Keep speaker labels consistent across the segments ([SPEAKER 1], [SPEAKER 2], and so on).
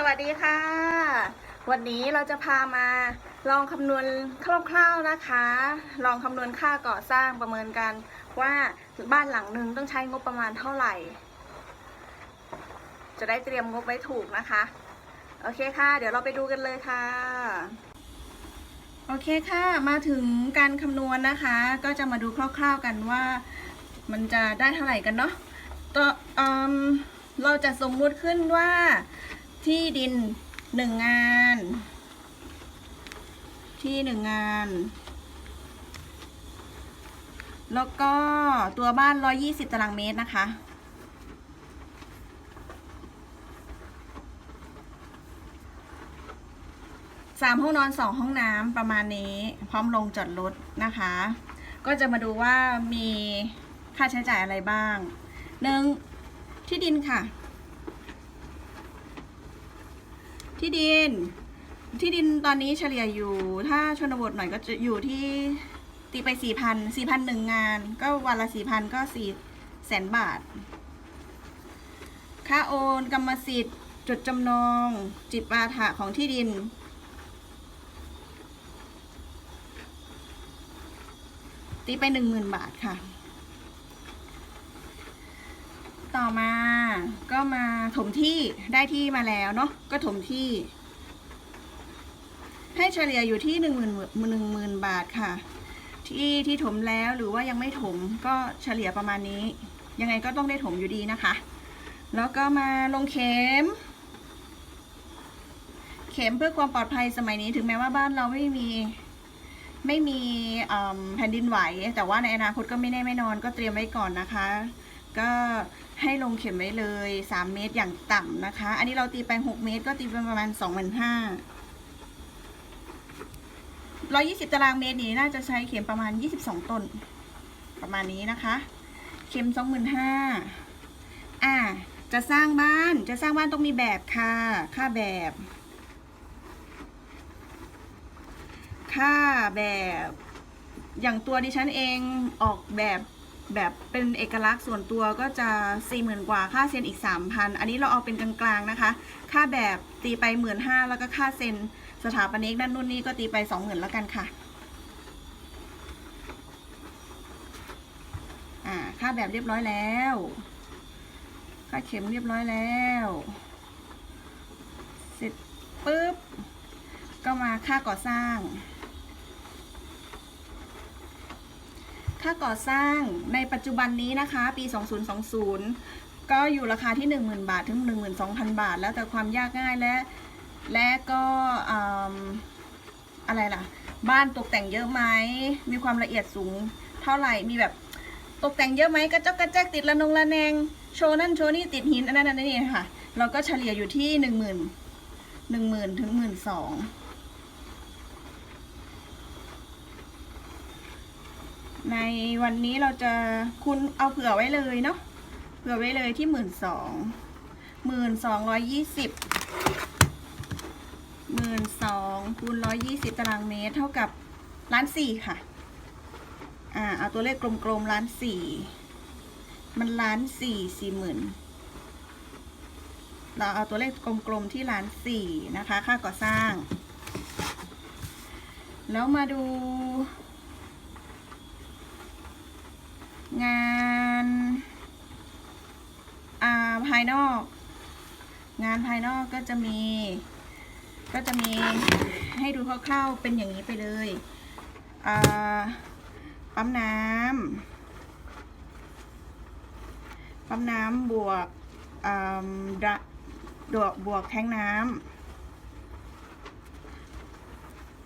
[SPEAKER 1] สวัสดีค่ะ วันนี้เราจะพามาลองคำนวณคร่าวๆนะคะ ลองคำนวณค่าก่อสร้างประเมินกันว่าบ้านหลังหนึ่งต้องใช้งบประมาณเท่าไหร่ จะได้เตรียมงบไว้ถูกนะคะ โอเคค่ะ เดี๋ยวเราไปดูกันเลยค่ะ โอเคค่ะ มาถึงการคำนวณนะคะ ก็จะมาดูคร่าว ๆกันว่ามันจะได้เท่าไหร่กันเนาะตัวเราจะสมมุติขึ้นว่า ที่ดินหนึ่งงาน ที่หนึ่งงาน แล้วก็ตัวบ้าน120ตารางเมตรนะคะ สามห้องนอนสองห้องน้ำประมาณนี้ พร้อมลงจอดรถนะคะ ก็จะมาดูว่ามีค่าใช้จ่ายอะไรบ้างหนึ่งที่ดินค่ะ ที่ดิน ที่ดินตอนนี้เฉลี่ยอยู่ ถ้าชนบทหน่อยก็จะอยู่ที่ตีไปสี่พันสี่พันหนึ่งงาน ก็วันละสี่พันก็สี่แสนบาท ค่าโอนกรรมสิทธิ์ จดจำนอง จิตปาถะของที่ดิน ตีไปหนึ่งหมื่นบาทค่ะ ต่อมาก็มาถมที่ได้ที่มาแล้วเนาะก็ถมที่ ให้เฉลี่ยอยู่ที่หนึ่งหมื่นหนึ่งหมื่นบาทค่ะ ที่ที่ถมแล้วหรือว่ายังไม่ถมก็เฉลี่ยประมาณนี้ ยังไงก็ต้องได้ถมอยู่ดีนะคะ แล้วก็มาลงเข็ม เข็มเพื่อความปลอดภัยสมัยนี้ถึงแม้ว่าบ้านเราไม่มีไม่มีแผ่นดินไหว แต่ว่าในอนาคตก็ไม่แน่ไม่นอนก็เตรียมไว้ก่อนนะคะ ก็ ให้ลงเข็มไว้เลย 3 เมตรอย่างต่ำนะคะ อันนี้เราตีไป 6 เมตร ก็ตีไปประมาณ 2 5 0 0 0 120 ตารางเมตรนี้น่าจะใช้เข็มประมาณ 22 ต้น ประมาณนี้นะคะ เข็ม 25,000อ่า จะสร้างบ้าน จะสร้างบ้านต้องมีแบบค่ะ ค่าแบบ ค่าแบบ อย่างตัวดิฉันเองออกแบบ แบบเป็นเอกลักษณ์ส่วนตัวก็จะ 4 0,000 กว่าค่าเซ็นอีก 3,000 อันนี้เราเอาเป็นกลางๆนะคะ ค่าแบบตีไป 1 5ื่นแล้วก็ค่าเซ็นสถาปนิกนั่นนู่นนี่ก็ตีไป 20,000 แล้วกันค่ะอ่าค่าแบบเรียบร้อยแล้ว ค่าเข็มเรียบร้อยแล้ว เสร็จปุ๊บ ก็มาค่าก่อสร้าง ค่าก่อสร้างในปัจจุบันนี้นะคะ ปี 2020 ก็อยู่ราคาที่ 10,000 บาท ถึง 12,000 บาท แล้วแต่ความยากง่ายและ และก็อืมอะไรล่ะ บ้านตกแต่งเยอะไหม มีความละเอียดสูงเท่าไหร่ มีแบบตกแต่งเยอะไหมกระจกกระแจกติดระนงระแนง โชว์นั่นโชว์นี่ติดหินอันนั้นอันนี้ค่ะ เราก็เฉลี่ยอยู่ที่ 10,000 10,000 ถึง 12,000 ในวันนี้เราจะคุณเอาเผื่อไว้เลยเนาะเผื่อไว้เลยที่หมื่นสองหมื่นสองร้อยยี่สิบหมื่นสองคูณร้อยยี่สิบตารางเมตรเท่ากับล้านสี่ค่ะ อ่า เอาตัวเลขกลมๆล้านสี่มันล้านสี่สี่หมื่นเราเอาตัวเลขกลมๆที่ล้านสี่นะคะ ค่าก่อสร้าง แล้วมาดู งานอ่าภายนอก งานภายนอกก็จะมี ก็จะมีให้ดูคร่าวๆเป็นอย่างนี้ไปเลยอ่าปั๊มน้ำปั๊มน้ำบวกอ่าดะบวกบวกแท้งน้ำ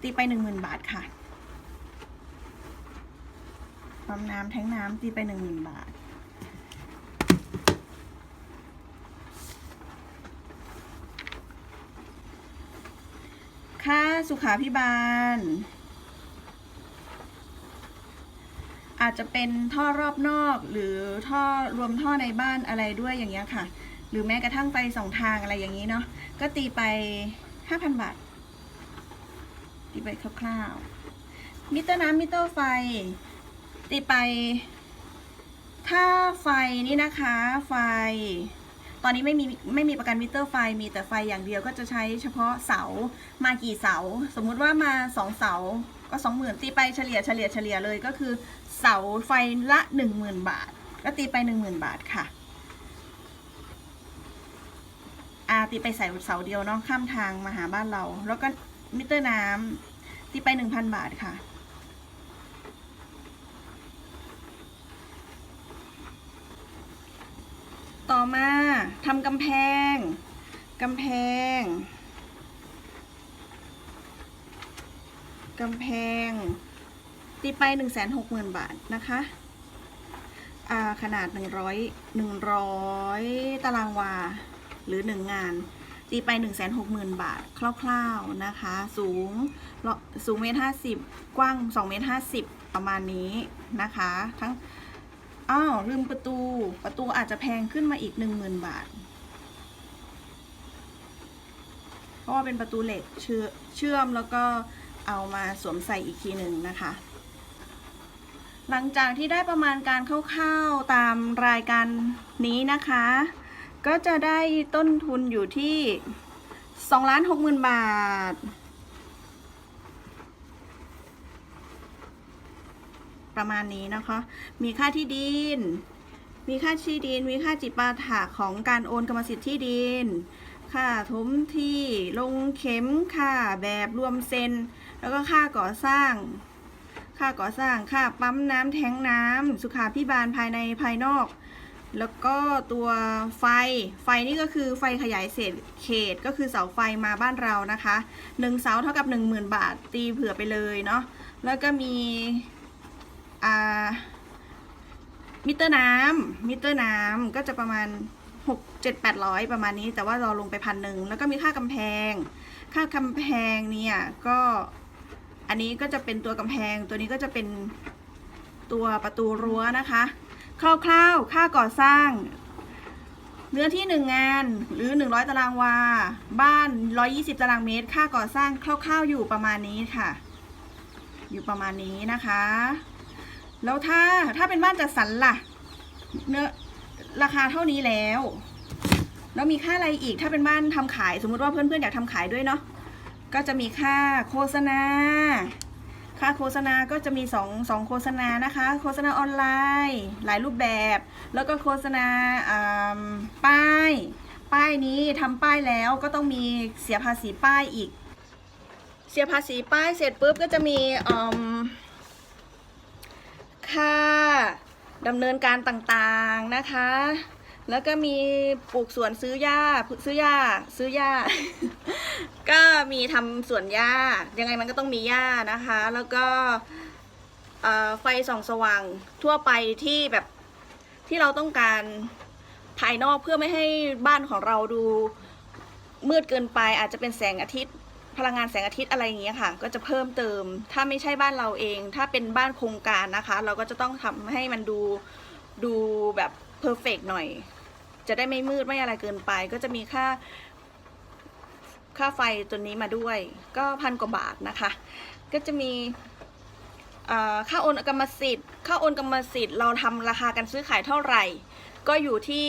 [SPEAKER 1] ตีไปหนึ่งหมื่นบาทค่ะ ปั๊มน้ำแท้งน้ำตีไปหนึ่งหมื่นบาท ค่าสุขาพิบาล อาจจะเป็นท่อรอบนอกหรือท่อรวมท่อในบ้านอะไรด้วยอย่างเงี้ยค่ะ หรือแม้กระทั่งไฟสองทางอะไรอย่างนี้เนาะก็ตีไปห้าพันบาทตีไปคร่าวๆมิเตอร์น้ำมิเตอร์ไฟ ตีไปถ้าไฟนี่นะคะ ไฟ ตอนนี้ไม่มีไม่มีประกันมิเตอร์ไฟมีแต่ไฟอย่างเดียวก็จะใช้เฉพาะเสามากี่เสา สมมุติว่ามาสองเสาก็สองหมื่นตีไปเฉลี่ยเฉลี่ยเฉลี่ยเลยก็คือ เสาไฟละหนึ่งหมื่นบาท ก็ตีไปหนึ่งหมื่นบาทค่ะอาตีไปใส่เสาเดียวเนาะข้ามทางมาหาบ้านเรา แล้วก็มิเตอร์น้ำตีไปหนึ่งพันบาทค่ะ ต่อมาทำกำแพงกำแพงกำแพง ตีไปหนึ่งแสนหกหมื่นบาทนะคะขนาดหนึ่งร้อยหนึ่งร้อยตารางวา หรือหนึ่งงาน ตีไปหนึ่งแสนหกหมื่นบาท คร่าวๆ นะคะ สูง สูงเมตรห้าสิบกว้างสองเมตรห้าสิบประมาณนี้นะคะ ทั้ง อ้าวลืมประตู ประตูอาจจะแพงขึ้นมาอีกหนึ่งหมื่นบาท เพราะว่าเป็นประตูเหล็กเชื่อเชื่อมแล้วก็เอามาสวมใส่อีกทีหนึ่งนะคะ หลังจากที่ได้ประมาณการคร่าวๆตามรายการนี้นะคะ ก็จะได้ต้นทุนอยู่ที่2ล้าน6หมื่นบาท ประมาณนี้นะคะ มีค่าที่ดิน มีค่าที่ดิน มีค่าจิปาถะของการโอนกรรมสิทธิ์ที่ดิน ค่าถมที่ลงเข็มค่าแบบรวมเซ็น แล้วก็ค่าก่อสร้าง ค่าก่อสร้างค่าปั๊มน้ำแทงน้ำสุขาพิบาลภายในภายนอกแล้วก็ตัวไฟ ไฟนี่ก็คือไฟขยายเศษเขตก็คือเสาไฟมาบ้านเรานะคะหนึ่งเสาเท่ากับ 10,000 บาท ตีเผื่อไปเลยเนาะ แล้วก็มี มิเตอร์น้ำมิเตอร์น้ำก็จะประมาณ 6 7 8 0 0 ประมาณนี้ แต่ว่าเราลงไปพันหนึ่งแล้วก็มีค่ากำแพง ค่ากำแพงเนี่ยก็อันนี้ก็จะเป็นตัวกำแพงตัวนี้ก็จะเป็นตัวประตูรั้วนะคะ คร่าวๆ ค่าก่อสร้าง เนื้อที่หนึ่งงานหรือ 100 ตารางวา บ้าน 120 ตารางเมตร ค่าก่อสร้างคร่าวๆอยู่ประมาณนี้ค่ะ อยู่ประมาณนี้นะคะ แล้วถ้าถ้าเป็นบ้านจัดสรรล่ะ เนื้อราคาเท่านี้แล้ว แล้วมีค่าอะไรอีกถ้าเป็นบ้านทำขาย สมมุติว่าเพื่อนๆอยากทำขายด้วยเนาะก็จะมีค่าโฆษณา ค่าโฆษณาก็จะมีสองสองโฆษณานะคะ โฆษณาออนไลน์ หลายรูปแบบ แล้วก็โฆษณาป้าย ป้ายนี้ทำป้ายแล้วก็ต้องมีเสียภาษีป้ายอีก เสียภาษีป้ายเสร็จปุ๊บก็จะมีอ ค่าดำเนินการต่างๆนะคะ แล้วก็มีปลูกสวนซื้อหญ้าซื้อหญ้าซื้อหญ้า ก็มีทำสวนหญ้ายังไงมันก็ต้องมีหญ้านะคะ แล้วก็ไฟส่องสว่างทั่วไปที่แบบที่เราต้องการภายนอกเพื่อไม่ให้บ้านของเราดูมืดเกินไปอาจจะเป็นแสงอาทิตย์ พลังงานแสงอาทิตย์อะไรอย่างเงี้ยค่ะ ก็จะเพิ่มเติม ถ้าไม่ใช่บ้านเราเอง ถ้าเป็นบ้านโครงการนะคะ เราก็จะต้องทำให้มันดูดูแบบเพอร์เฟกหน่อย จะได้ไม่มืดไม่อะไรเกินไป ก็จะมีค่า ค่าไฟตัวนี้มาด้วย ก็พันกว่าบาทนะคะ ก็จะมีค่าโอนกรรมสิทธิ์ ค่าโอนกรรมสิทธิ์ เราทำราคาการซื้อขายเท่าไหร่ ก็อยู่ที่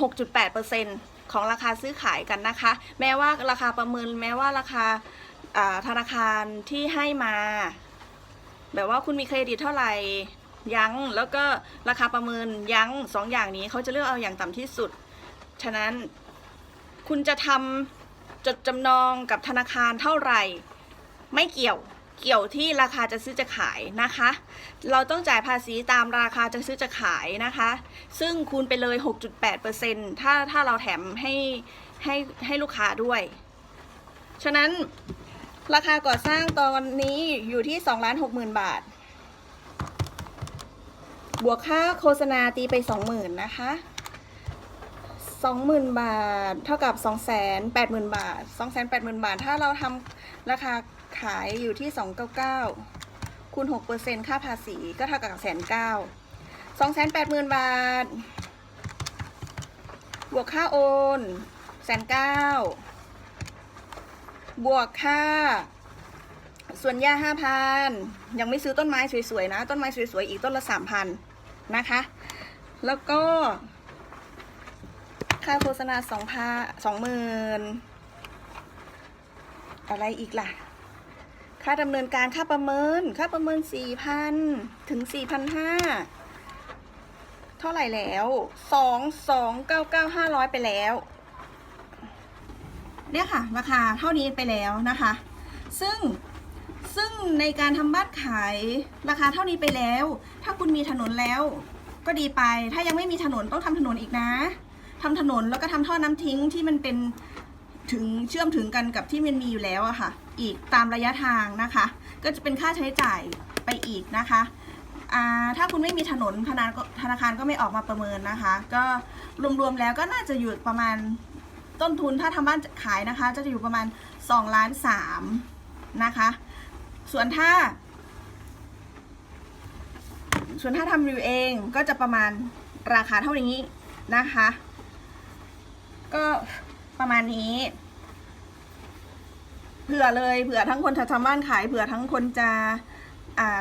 [SPEAKER 1] 6.8% ของราคาซื้อขายกันนะคะ แม้ว่าราคาประเมิน แม้ว่าราคาธนาคารที่ให้มา แบบว่าคุณมีเครดิตเท่าไหร่ยั้งแล้วก็ราคาประเมินยั้งสองอย่างนี้เขาจะเลือกเอาอย่างต่ำที่สุด ฉะนั้นคุณจะทำจดจำนองกับธนาคารเท่าไหร่ ไม่เกี่ยว เกี่ยวที่ราคาจะซื้อจะขายนะคะ เราต้องจ่ายภาษีตามราคาจะซื้อจะขายนะคะ ซึ่งคูณไปเลย 6.8%ถ้าถ้าเราแถมให้ให้ให้ลูกค้าด้วย ฉะนั้นราคาก่อสร้างตอนนี้อยู่ที่2ล้าน6หมื่นบาท บวกค่าโฆษณาตีไป 20,000นะคะ20,000 บาท เท่ากับ 280,000 บาท 280,000 บาท ถ้าเราทำราคา ขายอยู่ที่ 299คูณ6%ค่าภาษีก็เท่ากับแสนเก้า280,000บาท บวกค่าโอนแสนเก้าบวกค่า ส่วนหญ้าห้าพันยังไม่ซื้อต้นไม้สวยๆนะ ต้นไม้สวยๆอีกต้นละสามพันนะคะ แล้วก็ ค่าโฆษณาสองพันสองหมื่นอะไรอีกล่ะ ค่าดำเนินการค่าประเมิน ค่าประเมินสี่พันถึงสี่พันห้าเท่าไหร่แล้วสองสองเก้าเก้าห้าร้อยไปแล้ว เนี่ยค่ะ ราคาเท่านี้ไปแล้วนะคะ ซึ่งซึ่งในการทำบ้านขายราคาเท่านี้ไปแล้ว ถ้าคุณมีถนนแล้ว ก็ดีไป ถ้ายังไม่มีถนนต้องทำถนนอีกนะทำถนนแล้วก็ทำท่อน้ำทิ้งที่มันเป็นถึงเชื่อมถึงกันกับที่มันมีอยู่แล้วอะค่ะ อีกตามระยะทางนะคะ ก็จะเป็นค่าใช้จ่ายไปอีกนะคะถ้าคุณไม่มีถนนธนาคารธนาคารก็ไม่ออกมาประเมินนะคะ ก็รวมๆแล้วก็น่าจะอยู่ประมาณต้นทุนถ้าทำบ้านขายนะคะ จะอยู่ประมาณ2ล้าน3นะคะ ส่วนถ้า ส่วนถ้าทำรีวิวเองก็จะประมาณราคาเท่านี้นะคะ ก็ประมาณนี้ เผื่อเลยเผื่อทั้งคนจะทำบ้านขายเผื่อทั้งคนจะ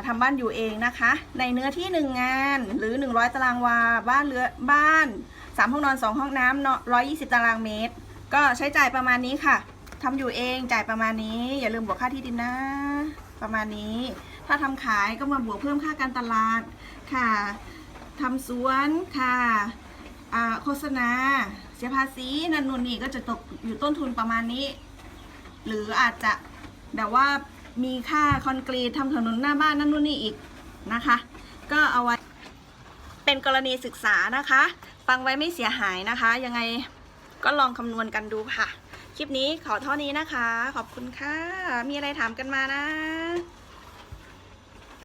[SPEAKER 1] ทำบ้านอยู่เองนะคะ ในเนื้อที่หนึ่งงานหรือ 100 ตารางวา บ้านเรือบ้านสามห้องนอนสองห้องน้ำเนาะร้อยยี่สิบตารางเมตร ก็ใช้จ่ายประมาณนี้ค่ะทำอยู่เองจ่ายประมาณนี้ อย่าลืมบวกค่าที่ดินนะ ประมาณนี้ ถ้าทำขายก็มาบวกเพิ่มค่าการตลาดค่ะทำสวนค่ะโฆษณา เสียภาษีนันนูนนี่ก็จะตกอยู่ต้นทุนประมาณนี้ หรืออาจจะแบบว่ามีค่าคอนกรีตทำถนนหน้าบ้านนั่นนู่นนี่อีกนะคะ ก็เอาไว้เป็นกรณีศึกษานะคะ ฟังไว้ไม่เสียหายนะคะ ยังไงก็ลองคำนวณกันดูค่ะ คลิปนี้ขอเท่านี้นะคะ ขอบคุณค่ะ มีอะไรถามกันมานะ